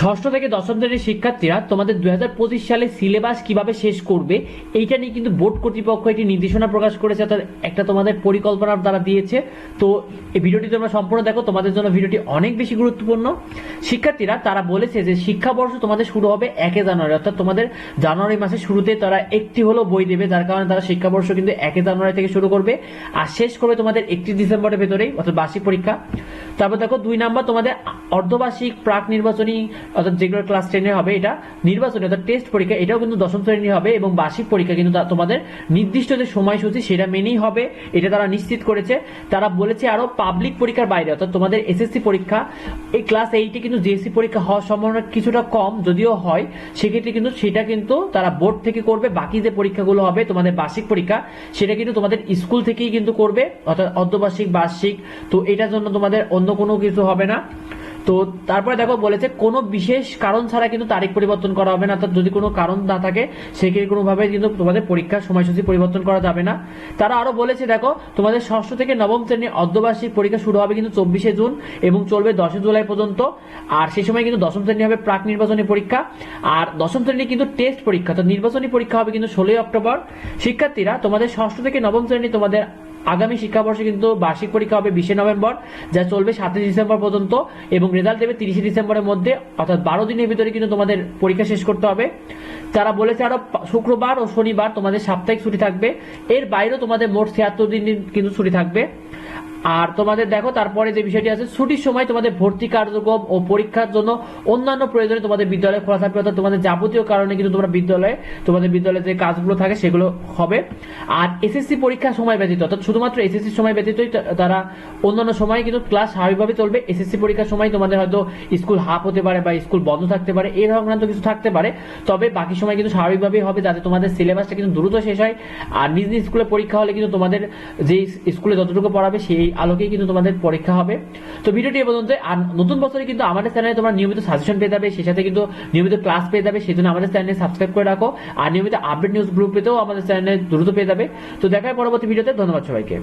ষষ্ঠ থেকে দশম শ্রেণির শিক্ষার্থীরা তোমাদের দুই হাজার পঁচিশ সালে সিলেবাস কীভাবে শেষ করবে, এইটা নিয়ে কিন্তু বোর্ড কর্তৃপক্ষ একটি নির্দেশনা প্রকাশ করেছে, অর্থাৎ একটা তোমাদের পরিকল্পনার দ্বারা দিয়েছে। তো এই ভিডিওটি তোমরা সম্পূর্ণ দেখো, তোমাদের জন্য ভিডিওটি অনেক বেশি গুরুত্বপূর্ণ। শিক্ষার্থীরা, তারা বলেছে যে শিক্ষাবর্ষ তোমাদের শুরু হবে একে জানুয়ারি, অর্থাৎ তোমাদের জানুয়ারি মাসের শুরুতে তারা একটি হলো বই দেবে, যার কারণে তারা শিক্ষাবর্ষ কিন্তু একে জানুয়ারি থেকে শুরু করবে, আর শেষ করবে তোমাদের একত্রিশ ডিসেম্বরের ভেতরেই, অর্থাৎ বার্ষিক পরীক্ষা। তারপর দেখো, দুই নাম্বার তোমাদের অর্ধবার্ষিক প্রাক নির্বাচনী, অর্থাৎ যেগুলো ক্লাস টেনে হবে এটা নির্বাচনী, অর্থাৎ টেস্ট পরীক্ষা, এটাও কিন্তু দশম শ্রেণি হবে এবং বার্ষিক পরীক্ষা কিন্তু তোমাদের নির্দিষ্ট যে সময়সূচি সেটা মেনেই হবে, এটা তারা নিশ্চিত করেছে। তারা বলেছে আরও পাবলিক পরীক্ষার বাইরে, অর্থাৎ তোমাদের এসএসসি পরীক্ষা, এই ক্লাস এইটে কিন্তু জিএসসি পরীক্ষা হওয়ার সম্ভাবনা কিছুটা কম যদিও হয়, সেক্ষেত্রে কিন্তু সেটা কিন্তু তারা বোর্ড থেকে করবে, বাকি যে পরীক্ষাগুলো হবে তোমাদের বার্ষিক পরীক্ষা, সেটা কিন্তু তোমাদের স্কুল থেকেই কিন্তু করবে, অর্থাৎ অর্ধবার্ষিক, বার্ষিক, তো এটার জন্য তোমাদের অন্য কোনো কিছু হবে না। তো তারপরে দেখো বলেছে, কোনো বিশেষ কারণ ছাড়া কিন্তু তারিখ পরিবর্তন করা হবে না। অর্থাৎ যদি কোনো কারণ না থাকে, সেক্ষেত্রে কোনোভাবে কিন্তু তোমাদের পরীক্ষার সময়সূচি পরিবর্তন করা যাবে না। তারা আরও বলেছে, দেখো, তোমাদের ষষ্ঠ থেকে নবম শ্রেণির অর্ধবার্ষিক পরীক্ষা শুরু হবে কিন্তু চব্বিশে জুন এবং চলবে দশই জুলাই পর্যন্ত। আর সেই সময় কিন্তু দশম শ্রেণি হবে প্রাক নির্বাচনী পরীক্ষা। আর দশম শ্রেণি কিন্তু টেস্ট পরীক্ষা তো নির্বাচনী পরীক্ষা হবে কিন্তু ষোলোই অক্টোবর। শিক্ষার্থীরা, তোমাদের ষষ্ঠ থেকে নবম শ্রেণি তোমাদের আগামী শিক্ষাবর্ষে কিন্তু বার্ষিক পরীক্ষা হবে বিশে নভেম্বর, যা চলবে সাতই ডিসেম্বর পর্যন্ত এবং রেজাল্ট দেবে তিরিশে ডিসেম্বরের মধ্যে, অর্থাৎ বারো দিনের ভিতরে কিন্তু তোমাদের পরীক্ষা শেষ করতে হবে। তারা বলেছে আরও শুক্রবার ও শনিবার তোমাদের সাপ্তাহিক ছুটি থাকবে। এর বাইরেও তোমাদের মোট ছিয়াত্তর দিন কিন্তু ছুটি থাকবে। আর তোমাদের দেখো, তারপরে যে বিষয়টি আছে, ছুটির সময় তোমাদের ভর্তি কার্যক্রম ও পরীক্ষার জন্য অন্যান্য প্রয়োজনে তোমাদের বিদ্যালয় খোলা থাকবে, অর্থাৎ তোমাদের যাবতীয় কারণে কিন্তু তোমরা বিদ্যালয়ে, তোমাদের বিদ্যালয়ে যে কাজগুলো থাকে সেগুলো হবে। আর এসএসসি পরীক্ষার সময় ব্যতীত, অর্থাৎ শুধুমাত্র এসএসসি সময় ব্যতীতই তারা অন্যান্য সময় কিন্তু ক্লাস স্বাভাবিকভাবে চলবে। এসএসসি পরীক্ষার সময় তোমাদের হয়তো স্কুল হাফ হতে পারে বা স্কুল বন্ধ থাকতে পারে এই সংক্রান্ত কিছু থাকতে পারে। তবে বাকি সময় কিন্তু স্বাভাবিকভাবেই হবে, যাতে তোমাদের সিলেবাসটা কিন্তু দ্রুত শেষ হয়। আর নিজ নিজ স্কুলে পরীক্ষা হলে কিন্তু তোমাদের যে স্কুলে যতটুকু পড়াবে সেই আলোকেই কিন্তু তোমাদের পরীক্ষা হবে। তো ভিডিওটি এ পর্যন্ত, আর নতুন বছরে কিন্তু আমাদের চ্যানেলে তোমরা নিয়মিত সাজেশন পেয়ে যাবে, সেই সাথে কিন্তু নিয়মিত ক্লাস পেয়ে যাবে, সেই জন্য আমাদের চ্যানেলে সাবস্ক্রাইব করে রাখো। আর নিয়মিত আপডেট নিউজ গ্রুপ পেতেও আমাদের চ্যানেলে দ্রুত পেয়ে যাবে। তো দেখা পরবর্তী ভিডিওতে, ধন্যবাদ সবাইকে।